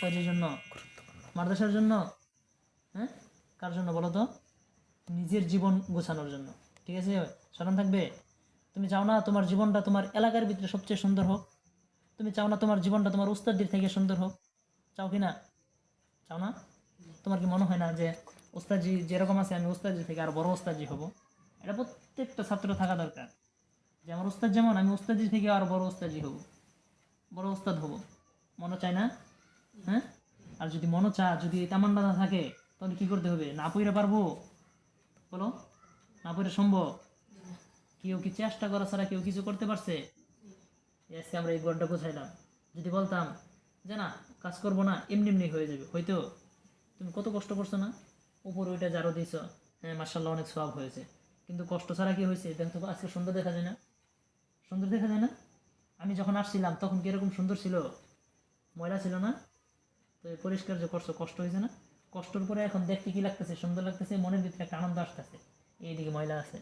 কয়টির জন্য? মাদ্রাসার জন্য? হ্যাঁ? কার জন্য বলো তো? নিজের জীবন গোছানোর জন্য। ঠিক আছে? স্মরণ থাকবে? তুমি চাও না তোমার জীবনটা তোমার এলাকার ভিতরে সবচেয়ে সুন্দর হোক? তুমি চাও না তোমার জীবনটা তোমার উস্তাদির থেকে সুন্দর হোক? চাও কি না? চাও না? তোমার কি মনে হয় না যে ওস্তাজি যেরকম আছে আমি ওস্তাজি থেকে আর বড় ওস্তাজি হব? এটা প্রত্যেকটা ছাত্র থাকা দরকার। যে আমার ওস্তাদ যেমন আমি ওস্তাজি থেকে আর বড় ওস্তাজি হব। বড় ওস্তাদ হব। মনে চায় না? হ্যাঁ? আর যদি মনে চা, যদি তামান্না না থাকে, তাহলে কি করতে হবে? না পইরে পারব? বলো। না পইরে সম্ভব? কেউ কি চেষ্টা করা ছাড়া কেউ কিছু করতে পারছে? আজকে আমরা এই গড়টা বোঝাইলাম যদি বলতাম যে না, কাজ করব না, এমনি এমনি হয়ে যাবে। হয়তো? তুমি কত কষ্ট করছ না? উপরে ওইটা জারো দিয়েছ। হ্যাঁ মার্শাল্লাহ অনেক সব হয়েছে। কিন্তু কষ্ট ছাড়া কি হয়েছে? দেখো আজকে সুন্দর দেখা যায় না? সুন্দর দেখা যায় না? আমি যখন আসছিলাম, তখন কীরকম সুন্দর ছিল? ময়লা ছিল না? তো পরিষ্কার যে করছ, কষ্ট হয়েছে না? কষ্টর পরে এখন দেখতে কি লাগতেছে, সুন্দর লাগতেছে, মনের ভিতরে একটা আনন্দ আসতেছে। এইদিকে ময়লা আছে।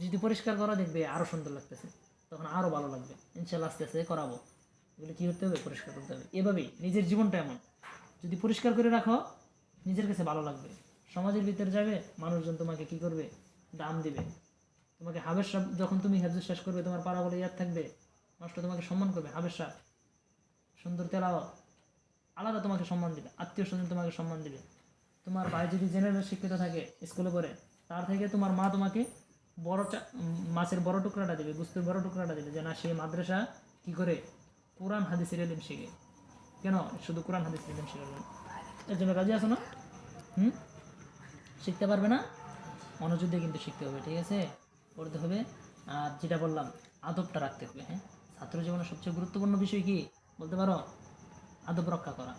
যদি পরিষ্কার করা, দেখবে আরও সুন্দর লাগতেছে। তখন আরও ভালো লাগবে। ইনশাল্লাহ আস্তে আস্তে করাবো। এগুলো কী করতে হবে? পরিষ্কার করতে হবে। এভাবেই নিজের জীবনটা এমন। যদি পরিষ্কার করে রাখো, নিজের কাছে ভালো লাগবে। সমাজের ভিতরে যাবে, মানুষজন তোমাকে কি করবে? দাম দিবে। তোমাকে হাবের সাহ যখন তুমি হেফজ শেষ করবে, তোমার পাড়া বলে ইয়াদ থাকবে। মানুষটা তোমাকে সম্মান করবে। হাবের সাহ সুন্দর তেলাও আলাদা তোমাকে সম্মান দিবে, আত্মীয় স্বজন তোমাকে সম্মান দিবে। তোমার ভাই যদি জেনারেল শিক্ষিত থাকে স্কুলে পড়ে, তার থেকে তোমার মা তোমাকে বড় মাছের বড় টুকরাটা দেবে, গুস্তের বড় টুকরাটা দেবে। যে না, সে মাদ্রাসা কি করে? কোরআন, হাদিসের এলিম শিখে। কেন? শুধু কোরআন, হাদিসের এলিম শিখে? এর জন্য রাজি আছো না? হুম? শিখতে পারবে না? মনোযোগ দিয়ে কিন্তু শিখতে হবে, ঠিক আছে? পড়তে হবে। আর যেটা বললাম, আদবটা রাখতে হবে হ্যাঁ? ছাত্র জীবনের সবচেয়ে গুরুত্বপূর্ণ বিষয় কি? বলতে পারো? আদব রক্ষা করা।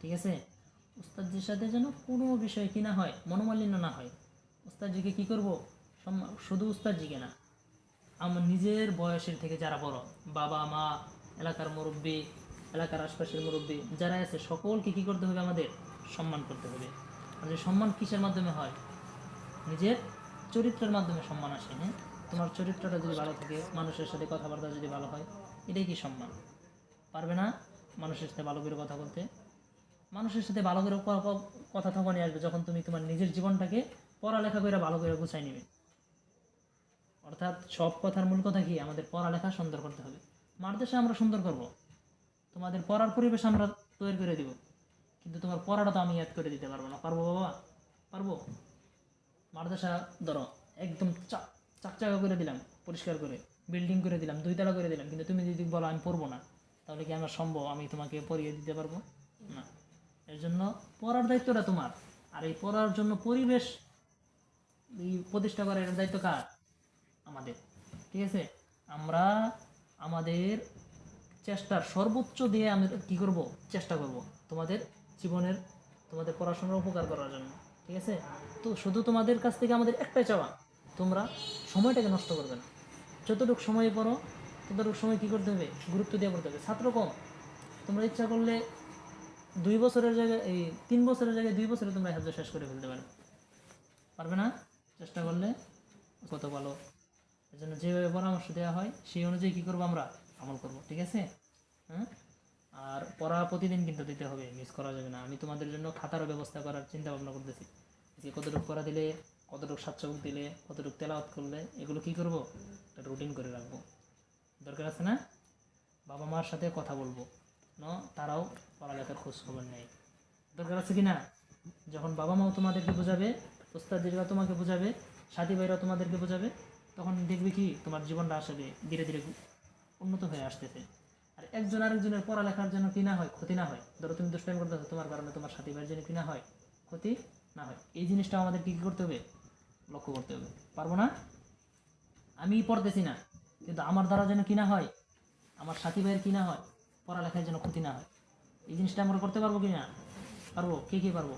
ঠিক আছে? উস্তাদজির সাথে যেন কোনো বিষয় কি না হয়, মনোমালিন্য না হয় উস্তাদজিকে কি করব? শুধু উস্তাদজিকে না। আমার নিজের বয়সের থেকে যারা বড়, বাবা, মা, এলাকার মুরব্বী, এলাকার আশপাশের মুরব্বী, যারা আছে, সকলকে কি করতে হবে আমাদের? সম্মান করতে হবে। যে সম্মান কিসের মাধ্যমে হয়? নিজের চরিত্রের মাধ্যমে সম্মান আসে হ্যাঁ? তোমার চরিত্রটা যদি ভালো থাকে, মানুষের সাথে কথাবার্তা যদি ভালো হয়, এটাই কি সম্মান? পারবে না? মানুষের সাথে ভালো করে কথা বলতে। মানুষের সাথে ভালো করে কথা তখনই আসবে যখন তুমি তোমার নিজের জীবনটাকে পড়ালেখা করে ভালো করে গুছাই নিবে। অর্থাৎ সব কথার মূল কথা কি? আমাদের পড়ালেখা সুন্দর করতে হবে। মাদ্রাসা আমরা সুন্দর করব। তোমাদের পড়ার পরিবেশ আমরা তৈরি করে দিব। কিন্তু তোমার পড়াটা তো আমি ইয়াদ করে দিতে পারব না। পারব বাবা? পারব? মাদ্রাসা ধরো, একদম চাক চাকচাকা করে দিলাম, পরিষ্কার করে। বিল্ডিং করে দিলাম, দুইতলা করে দিলাম। কিন্তু তুমি যদি বলো আমি পড়ব না তাহলে কি আমার সম্ভব? আমি তোমাকে পড়িয়ে দিতে পারব? না। এর জন্য পড়ার দায়িত্বটা তোমার। আর এই পড়ার জন্য পরিবেশ প্রতিষ্ঠা করার এর দায়িত্ব কার? আমাদের। ঠিক আছে? আমরা আমাদের চেষ্টার সর্বোচ্চ দিয়ে আমি কী করব? চেষ্টা করব তোমাদের জীবনের, তোমাদের পড়াশোনার উপকার করার জন্য। ঠিক আছে? তো শুধু তোমাদের কাছ থেকে আমাদের একটাই চাওয়া, তোমরা সময়টাকে নষ্ট করবে না। যতটুকু সময় পড়ো ততটুকু সময় কী করতে হবে? গুরুত্ব দিয়ে পড়তে হবে। ছাত্র কম। তোমরা ইচ্ছা করলে দুই বছরের জায়গায়, এই তিন বছরের জায়গায় দুই বছরে তোমরা হেফজ শেষ করে ফেলতে পারবে পারবে না? চেষ্টা করলে কত ভালো। এই জন্য যেভাবে পরামর্শ দেওয়া হয়, সেই অনুযায়ী কী করব আমরা? আমল করব, ঠিক আছে? হ্যাঁ আর পড়া প্রতিদিন কিন্তু দিতে হবে মিস করা যাবে না। আমি তোমাদের জন্য খাতারও ব্যবস্থা করার চিন্তা ভাবনা করতেছি। যে কতটুকু পড়া দিলে, কতটুকু স্বাচ্ছবুক দিলে, কতটুকু তেলাওয়াত করলে, এগুলো কী করব? একটা রুটিন করে রাখব। দরকার আছে না? বাবা মার সাথে কথা বলব। ন, তারাও পড়ালেখার খোঁজ খবর নেয়। দরকার আছে কি না? যখন বাবা মাও তোমাদেরকে বোঝাবে ওস্তাদিরা তোমাকে বোঝাবে, সাথী ভাইরাও তোমাদেরকে বোঝাবে, তখন দেখবে কি তোমার জীবনটা আসবে ধীরে ধীরে উন্নত হয়ে আসতেছে। আর একজন আরেকজনের পড়ালেখার জন্য কি না হয়, ক্ষতি না হয়, ধরো তুমি দুষ্টাইম করতেছো, তোমার কারণে তোমার সাথী ভাইয়ের জন্য কি না হয়, ক্ষতি না হয়, এই জিনিসটা আমাদের কী করতে হবে? লক্ষ্য করতে হবে। পারব না? আমি পড়তেছি না। কিন্তু আমার দ্বারা যেন কিনা হয় আমার সাথী ভাইয়ের কি না হয় পড়ালেখার জন্য ক্ষতি না হয় এই জিনিসটা আমরা করতে পারব কি না পারব? কে কে পারব?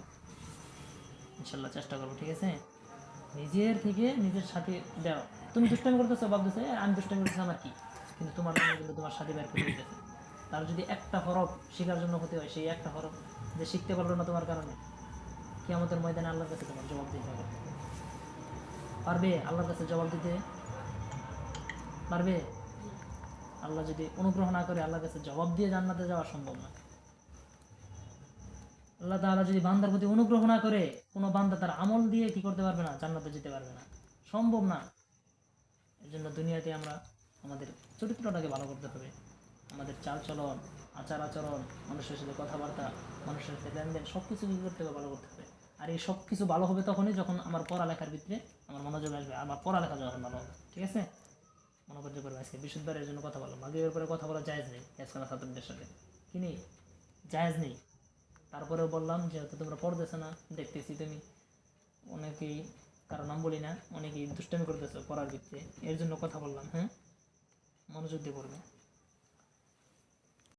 ইনশাল্লাহ চেষ্টা করব ঠিক আছে? নিজের থেকে নিজের সাথে দাও। তুমি দুষ্টামি করতেছো ভাবতেছো "এ, আমি দুষ্টামি করতেছি আমার কি? কিন্তু তোমার জন্য কিন্তু তোমার সাথে বের করে দিতেছে তার যদি একটা হরফ শেখার জন্য ক্ষতি হয় সেই একটা হরফ যে শিখতে পারল না তোমার কারণে কি আমাদের ময়দানে আল্লাহর কাছে তোমার জবাব দিতে হবে। পারবে? আল্লাহর কাছে জবাব দিতে পারবে? আল্লাহ যদি অনুগ্রহ না করে আল্লাহর কাছে জবাব দিয়ে জান্নাতে যাওয়া সম্ভব না। আল্লাহ তাআলা যদি বান্দার প্রতি অনুগ্রহ না করে, কোনো বান্দা তার আমল দিয়ে কি করতে পারবে না? জান্নাতে যেতে পারবে না। সম্ভব না। এর জন্য দুনিয়াতে আমরা আমাদের চরিত্রটাকে ভালো করতে হবে। আমাদের চাল চলন, আচার আচরণ, মানুষের সাথে কথাবার্তা, মানুষের সাথে লেনদেন সব কিছু কী করতে হবে? ভালো করতে হবে। আর এই সব কিছু ভালো হবে তখনই যখন আমার পড়ালেখার ভিতরে আমার মনোযোগ আসবে আমার পড়ালেখা যখন ভালো হবে। ঠিক আছে? মনে করতে পারবে আজকে বিশুদ্ধের জন্য কথা বলো মাগরীবের পরে কথা বলা জায়জ নেই আজকাল ছাত্রদের সাথে। কি নেই? জায়েজ নেই। তারপরেও বললাম যে হয়তো তোমরা পড়তেছো না, দেখতেছি তুমি। অনেকেই কারও নাম বলি না, অনেকেই দুষ্টামি করতেছো পড়ার ভিত্তিতে। এর জন্য কথা বললাম হ্যাঁ? মনোযোগ দিয়ে পড়বে।